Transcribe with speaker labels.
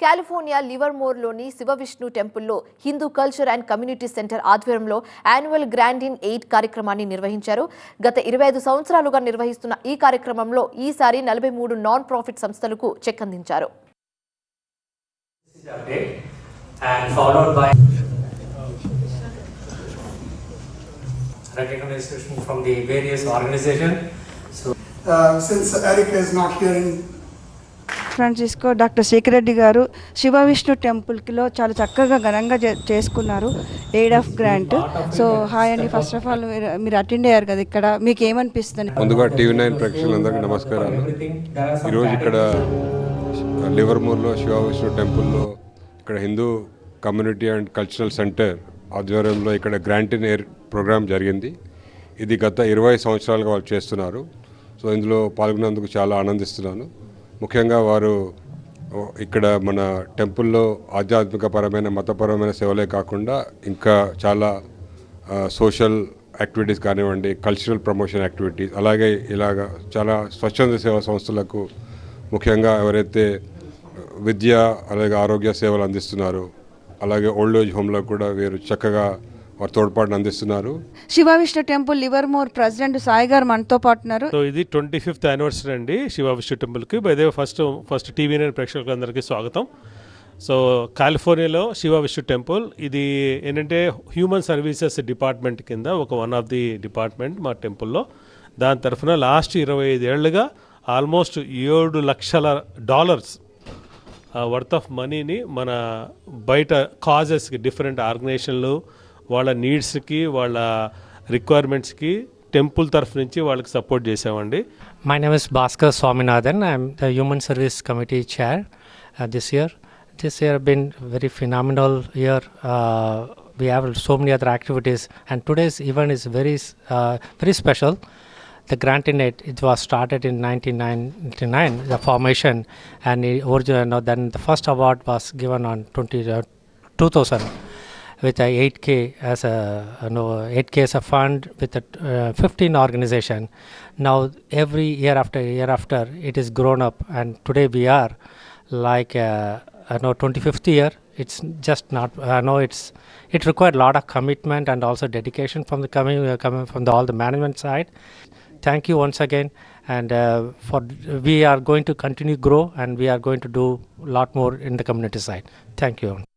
Speaker 1: California లివర్మోర్లోని Shiva Vishnu టెంపుల్లో Hindu culture and community center ఆధ్వర్యంలో annual grant in aid కార్యక్రమాన్ని నిర్వహించారు గత ఇరవై ఐదు సంవత్సరాలుగా నిర్వహిస్తున్న ఈ కార్యక్రమంలో ఈసారి నలభై మూడు నాన్ ప్రాఫిట్ సంస్థలకు చెక్ అందించారు
Speaker 2: recognition from the various. So
Speaker 3: Uh, since Erica is not here in
Speaker 4: Francisco doctor Sekhar Reddy గారు శివ విష్ణు టెంపుల్కిలో చాలా చక్కగా ఘనంగా చే- చేసుకున్నారు aid of grant. So hi అండి. ఫస్ట్ ఆఫ్ ఆల్ మీరు మీరు అటెండ్ అయ్యారు కదా ఇక్కడ. మీకు ఏమనిపిస్తుంది?
Speaker 5: ముందుగా టీవీ నైన్ ప్రేక్షకులందరికీ నమస్కారాలు. ఈరోజు ఇక్కడ లివర్మూర్లో శివ విష్ణు టెంపుల్లో ఇక్కడ Hindu community and cultural center ఆధ్వర్యంలో ఇక్కడ గ్రాంటిన్ ఎయిర్ ప్రోగ్రామ్ జరిగింది. ఇది గత ఇరవై సంవత్సరాలుగా వాళ్ళు చేస్తున్నారు. సో ఇందులో పాల్గొన్నందుకు చాలా ఆనందిస్తున్నాను. ముఖ్యంగా వారు ఇక్కడ మన టెంపుల్లో ఆధ్యాత్మిక పరమైన మతపరమైన సేవలే కాకుండా ఇంకా చాలా సోషల్ యాక్టివిటీస్ కానివ్వండి కల్చరల్ ప్రమోషన్ యాక్టివిటీస్ అలాగే ఇలాగ చాలా స్వచ్ఛంద సేవా సంస్థలకు ముఖ్యంగా ఎవరైతే విద్య అలాగే ఆరోగ్య సేవలు అందిస్తున్నారో అలాగే ఓల్డ్ ఏజ్ హోమ్లో కూడా వీరు చక్కగా వారు తోడ్పాటును అందిస్తున్నారు.
Speaker 4: శివ విష్ణు టెంపుల్ లివర్మోర్ ప్రెసిడెంట్ సాయి గారు మనతో పాటు ఉన్నారు.
Speaker 6: సో ఇది ట్వంటీ ఫిఫ్త్ యానివర్సరీ అండి శివ విష్ణు టెంపుల్కి బైదే ఫస్ట్ ఫస్ట్ టీవీ నైన్ ప్రేక్షకులందరికీ స్వాగతం. సో కాలిఫోర్నియాలో శివ విష్ణు టెంపుల్ ఇది ఏంటంటే హ్యూమన్ సర్వీసెస్ డిపార్ట్మెంట్ కింద ఒక వన్ ఆఫ్ ది డిపార్ట్మెంట్ మా టెంపుల్లో. దాని తరఫున లాస్ట్ ఇరవై ఐదేళ్ళుగా ఆల్మోస్ట్ ఏడు లక్షల డాలర్స్ వర్త్ ఆఫ్ మనీని మన బయట కాజెస్కి డిఫరెంట్ ఆర్గనైజేషన్లు వాళ్ళ నీడ్స్కి వాళ్ళ రిక్వైర్మెంట్స్కి టెంపుల్ తరఫు నుంచి వాళ్ళకి సపోర్ట్ చేసామండి
Speaker 2: my name is Bhaskar Swaminathan I'm the human service committee chair this year this year been very phenomenal year we have so many other activities and today's event is very very special the grantee night it was started in nineteen ninety nine the formation and original then the first award was given on twenty two thousand with a 8k as a you know 8k as a fund with a uh, 15 organization. Now every year after year after it is grown up. And today we are like uh, I know 25th year. It's just not I know it's it required a lot of commitment and also dedication from the coming uh, coming from the, all the management side. Thank you once again. And uh, for we are going to continue grow and we are going to do a lot more in the community side. Thank you